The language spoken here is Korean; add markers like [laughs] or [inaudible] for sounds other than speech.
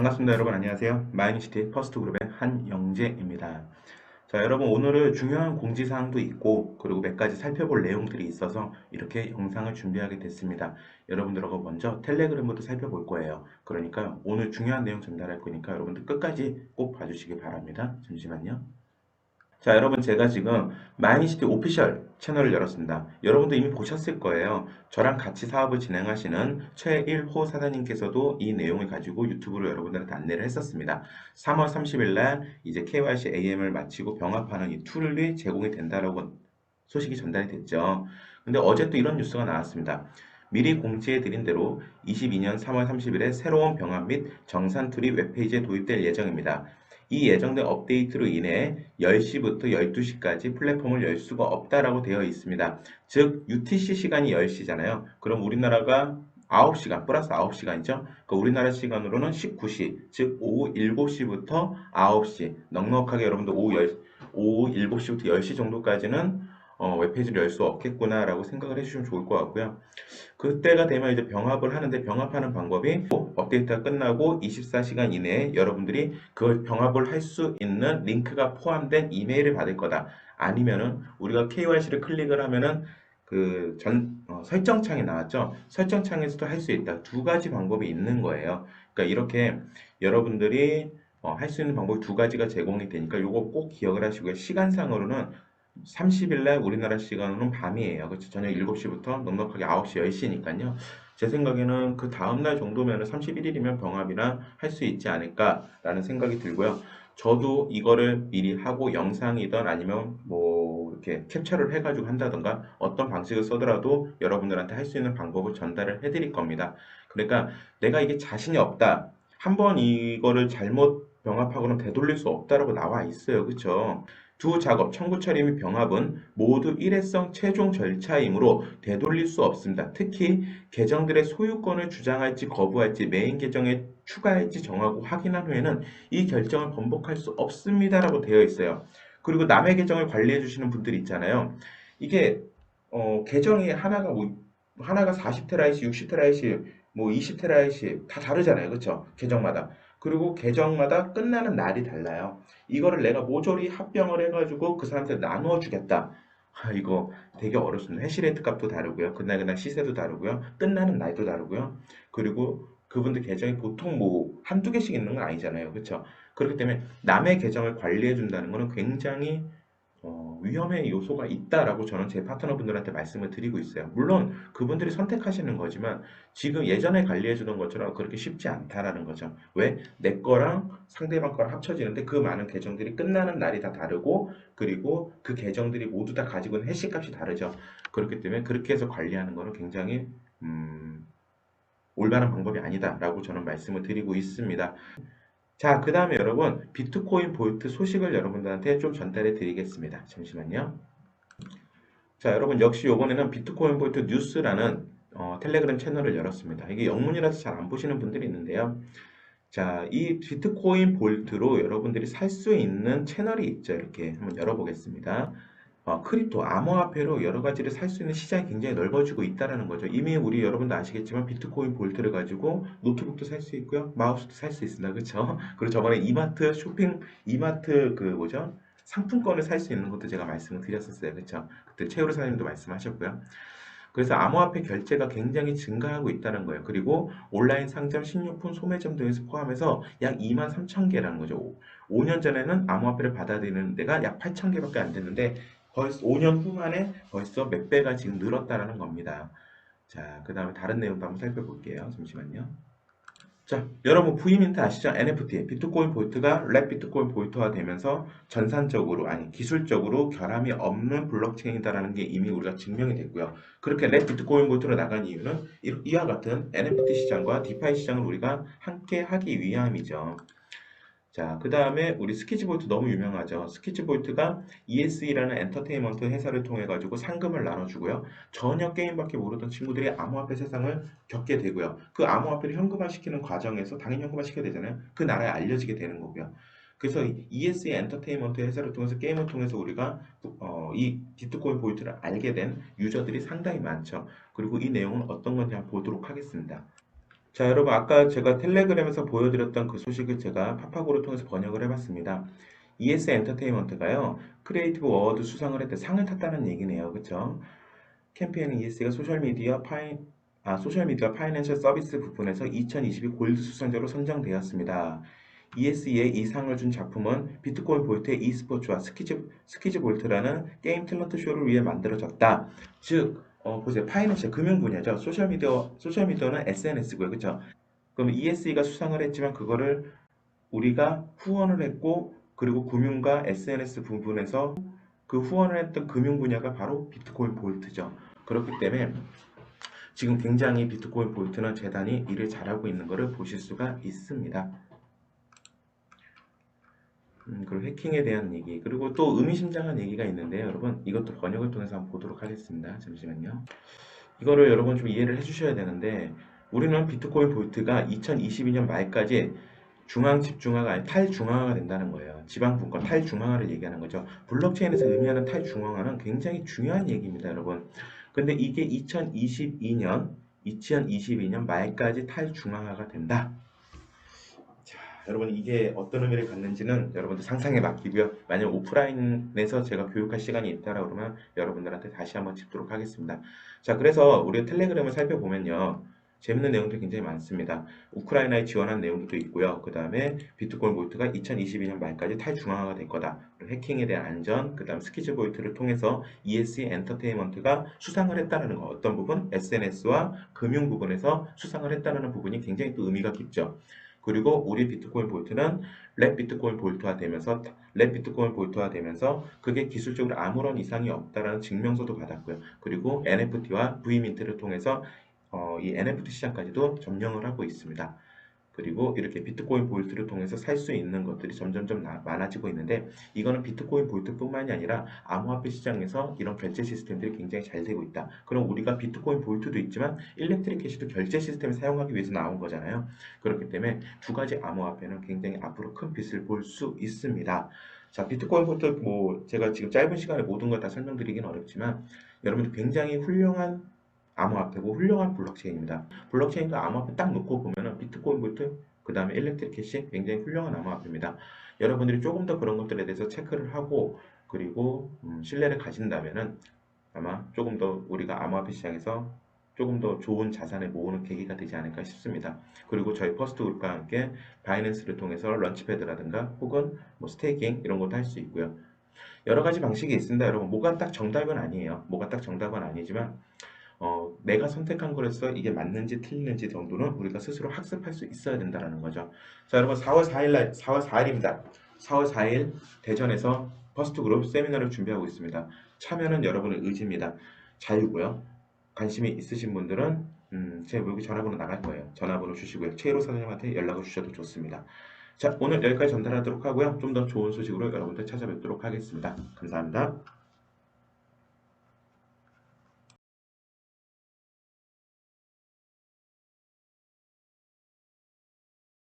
반갑습니다 여러분. 안녕하세요. 마이니시티 퍼스트그룹의 한영재입니다. 자 여러분 오늘은 중요한 공지사항도 있고 그리고 몇 가지 살펴볼 내용들이 있어서 이렇게 영상을 준비하게 됐습니다. 여러분들하고 먼저 텔레그램부터 살펴볼 거예요. 그러니까 오늘 중요한 내용 전달할 거니까 여러분들 끝까지 꼭 봐주시기 바랍니다. 잠시만요 자 여러분 제가 지금 마이니시티 오피셜 채널을 열었습니다. 여러분도 이미 보셨을 거예요. 저랑 같이 사업을 진행하시는 최일호 사장님께서도 이 내용을 가지고 유튜브로 여러분들한테 안내를 했었습니다. 3월 30일 날 이제 KYC AM을 마치고 병합하는 이 툴이 제공이 된다라고 소식이 전달이 됐죠. 근데 어제 또 이런 뉴스가 나왔습니다. 미리 공지해 드린 대로 22년 3월 30일에 새로운 병합 및 정산 툴이 웹페이지에 도입될 예정입니다. 이 예정된 업데이트로 인해 10시부터 12시까지 플랫폼을 열 수가 없다라고 되어 있습니다. 즉 UTC 시간이 10시잖아요. 그럼 우리나라가 9시간 플러스 9시간이죠. 그 우리나라 시간으로는 19시, 즉 오후 7시부터 9시, 넉넉하게 여러분들 오후 10, 오후 7시부터 10시 정도까지는 어, 웹페이지를 열 수 없겠구나라고 생각을 해주시면 좋을 것 같고요. 그때가 되면 이제 병합을 하는데 병합하는 방법이 업데이트가 끝나고 24시간 이내에 여러분들이 그 병합을 할 수 있는 링크가 포함된 이메일을 받을 거다. 아니면은 우리가 KYC를 클릭을 하면은 그 전 어, 설정창이 나왔죠. 설정창에서도 할 수 있다. 두 가지 방법이 있는 거예요. 그러니까 이렇게 여러분들이 어, 할 수 있는 방법이 두 가지가 제공이 되니까 요거 꼭 기억을 하시고요. 시간상으로는 30일 날 우리나라 시간으로는 밤이에요. 그렇죠? 저녁 7시부터 넉넉하게 9시, 10시니까요. 제 생각에는 그 다음날 정도면 31일이면 병합이나 할수 있지 않을까라는 생각이 들고요. 저도 이거를 미리 하고 영상이든 아니면 뭐 이렇게 캡처를 해가지고 한다던가 어떤 방식을 써더라도 여러분들한테 할 수 있는 방법을 전달을 해드릴 겁니다. 그러니까 내가 이게 자신이 없다. 한번 이거를 잘못 병합하고는 되돌릴 수 없다라고 나와 있어요. 그렇죠? 두 작업, 청구 처리 및 병합은 모두 일회성 최종 절차이므로 되돌릴 수 없습니다. 특히 계정들의 소유권을 주장할지 거부할지 메인 계정에 추가할지 정하고 확인한 후에는 이 결정을 번복할 수 없습니다라고 되어 있어요. 그리고 남의 계정을 관리해 주시는 분들 있잖아요. 이게 어, 계정이 하나가 뭐 하나가 40테라이시, 60테라이시, 뭐 20테라이시 다 다르잖아요. 그렇죠? 계정마다. 그리고 계정마다 끝나는 날이 달라요. 이거를 내가 모조리 합병을 해가지고 그 사람한테 나누어 주겠다. 아, 이거 되게 어렵습니다. 해시레이트 값도 다르고요. 그날 그날 시세도 다르고요. 끝나는 날도 다르고요. 그리고 그분들 계정이 보통 뭐 한두 개씩 있는 건 아니잖아요. 그렇죠? 그렇기 때문에 남의 계정을 관리해 준다는 거는 굉장히 어, 위험의 요소가 있다라고 저는 제 파트너분들한테 말씀을 드리고 있어요. 물론 그분들이 선택하시는 거지만 지금 예전에 관리해 주던 것처럼 그렇게 쉽지 않다라는 거죠. 왜? 내 거랑 상대방 거랑 합쳐지는데 그 많은 계정들이 끝나는 날이 다 다르고 그리고 그 계정들이 모두 다 가지고 있는 해시값이 다르죠. 그렇기 때문에 그렇게 해서 관리하는 거는 굉장히 음, 올바른 방법이 아니다라고 저는 말씀을 드리고 있습니다. 자, 그 다음에 여러분, 비트코인 볼트 소식을 여러분들한테 좀 전달해 드리겠습니다. 잠시만요. 자, 여러분, 역시 이번에는 비트코인 볼트 뉴스라는 어, 텔레그램 채널을 열었습니다. 이게 영문이라서 잘 안 보시는 분들이 있는데요. 자, 이 비트코인 볼트로 여러분들이 살 수 있는 채널이 있죠. 이렇게 한번 열어보겠습니다. 어, 크립토, 암호화폐로 여러 가지를 살 수 있는 시장이 굉장히 넓어지고 있다는 거죠. 이미 우리 여러분도 아시겠지만 비트코인 볼트를 가지고 노트북도 살 수 있고요. 마우스도 살 수 있습니다. 그렇죠? [laughs] 그리고 저번에 이마트 쇼핑, 이마트 그 뭐죠? 상품권을 살 수 있는 것도 제가 말씀을 드렸었어요. 그렇죠? 그때 최우르 사장님도 말씀하셨고요. 그래서 암호화폐 결제가 굉장히 증가하고 있다는 거예요. 그리고 온라인 상점, 식료품, 소매점 등에서 포함해서 약 2만 3천 개라는 거죠. 5년 전에는 암호화폐를 받아들이는 데가 약 8천 개밖에 안 됐는데 벌써 5년 후 만에 벌써 몇 배가 지금 늘었다라는 겁니다. 자, 그 다음에 다른 내용도 한번 살펴볼게요. 잠시만요. 자, 여러분 부이민트 아시죠? NFT, 비트코인 볼트가 랩 비트코인 볼트화 되면서 전산적으로, 아니 기술적으로 결함이 없는 블록체인이다라는 게 이미 우리가 증명이 됐고요. 그렇게 랩 비트코인 볼트로 나간 이유는 이와 같은 NFT 시장과 디파이 시장을 우리가 함께 하기 위함이죠. 자, 그 다음에 우리 스키치볼트 너무 유명하죠. 스키치볼트가 ESE라는 엔터테인먼트 회사를 통해 가지고 상금을 나눠주고요. 전혀 게임밖에 모르던 친구들이 암호화폐 세상을 겪게 되고요. 그 암호화폐를 현금화시키는 과정에서 당연히 현금화시켜야 되잖아요. 그 나라에 알려지게 되는 거고요. 그래서 ESE 엔터테인먼트 회사를 통해서 게임을 통해서 우리가 어, 이 비트코인 볼트를 알게 된 유저들이 상당히 많죠. 그리고 이 내용은 어떤 건지 한번 보도록 하겠습니다. 자, 여러분, 아까 제가 텔레그램에서 보여드렸던 그 소식을 제가 팝하고를 통해서 번역을 해봤습니다. ES 엔터테인먼트가요, 크리에이티브 어워드 수상을 했대 상을 탔다는 얘기네요. 그쵸? 캠페인 ES가 소셜미디어 파이, 아, 소셜미디어 파이낸셜 서비스 부분에서 2022 골드 수상자로 선정되었습니다. ESE에 이 상을 준 작품은 비트코인 볼트의 e스포츠와 스키즈, 스키즈 볼트라는 게임 탤런트 쇼를 위해 만들어졌다. 즉, 어, 보세요. 파이낸셜 금융 분야죠. 소셜 미디어, 소셜 미디어는 SNS고요. 그쵸? 그럼 ESE가 수상을 했지만 그거를 우리가 후원을 했고, 그리고 금융과 SNS 부분에서 그 후원을 했던 금융 분야가 바로 비트코인 볼트죠. 그렇기 때문에 지금 굉장히 비트코인 볼트는 재단이 일을 잘하고 있는 것을 보실 수가 있습니다. 음, 그리고 해킹에 대한 얘기 그리고 또 의미심장한 얘기가 있는데요 여러분. 이것도 번역을 통해서 한번 보도록 하겠습니다. 잠시만요. 이거를 여러분 좀 이해를 해주셔야 되는데 우리는 비트코인 볼트가 2022년 말까지 중앙 집중화가 아니 탈중앙화가 된다는 거예요. 지방 분권 탈중앙화를 얘기하는 거죠. 블록체인에서 의미하는 탈중앙화는 굉장히 중요한 얘기입니다 여러분. 근데 이게 2022년 2022년 말까지 탈중앙화가 된다 여러분 이게 어떤 의미를 갖는지는 여러분들 상상에 맡기고요. 만약 오프라인에서 제가 교육할 시간이 있다라 그러면 여러분들한테 다시 한번 짚도록 하겠습니다. 자, 그래서 우리 텔레그램을 살펴보면요. 재밌는 내용들이 굉장히 많습니다. 우크라이나에 지원한 내용도 있고요. 그 다음에 비트코인 볼트가 2022년 말까지 탈중앙화가 될 거다. 해킹에 대한 안전, 그 다음 스키즈 볼트를 통해서 ESE 엔터테인먼트가 수상을 했다는 거. 어떤 부분? SNS와 금융 부분에서 수상을 했다는 부분이 굉장히 또 의미가 깊죠. 그리고 우리 비트코인 볼트는 랩 비트코인 볼트화 되면서 랩 비트코인 볼트화 되면서 그게 기술적으로 아무런 이상이 없다라는 증명서도 받았고요. 그리고 NFT와 V민트를 통해서 어, 이 NFT 시장까지도 점령을 하고 있습니다. 그리고 이렇게 비트코인 볼트를 통해서 살 수 있는 것들이 점점점 많아지고 있는데 이거는 비트코인 볼트뿐만이 아니라 암호화폐 시장에서 이런 결제 시스템들이 굉장히 잘 되고 있다. 그럼 우리가 비트코인 볼트도 있지만 일렉트릭 캐시도 결제 시스템을 사용하기 위해서 나온 거잖아요. 그렇기 때문에 두 가지 암호화폐는 굉장히 앞으로 큰 빛을 볼 수 있습니다. 자, 비트코인 볼트 뭐 제가 지금 짧은 시간에 모든 걸 다 설명드리긴 어렵지만 여러분들 굉장히 훌륭한 암호화폐고 훌륭한 블록체인입니다. 블록체인도 암호화폐 딱 놓고 보면은 비트코인 볼트 그 다음에 일렉트릭 캐시 굉장히 훌륭한 암호화폐입니다. 여러분들이 조금 더 그런 것들에 대해서 체크를 하고 그리고 음, 신뢰를 가진다면은 아마 조금 더 우리가 암호화폐 시장에서 조금 더 좋은 자산을 모으는 계기가 되지 않을까 싶습니다. 그리고 저희 퍼스트 그룹과 함께 바이낸스를 통해서 런치패드라든가 혹은 뭐 스테이킹 이런 것도 할 수 있고요. 여러 가지 방식이 있습니다. 여러분 뭐가 딱 정답은 아니에요. 뭐가 딱 정답은 아니지만 어, 내가 선택한 거로서 이게 맞는지 틀리는지 정도는 우리가 스스로 학습할 수 있어야 된다는 거죠. 자, 여러분 4월 4일 날 4월 4일입니다. 4월 4일 대전에서 퍼스트 그룹 세미나를 준비하고 있습니다. 참여는 여러분의 의지입니다. 자유고요. 관심이 있으신 분들은 음, 제 여기 전화번호 나갈 거예요. 전화번호 주시고요. 최일호 사장님한테 연락을 주셔도 좋습니다. 자, 오늘 여기까지 전달하도록 하고요. 좀 더 좋은 소식으로 여러분들 찾아뵙도록 하겠습니다. 감사합니다.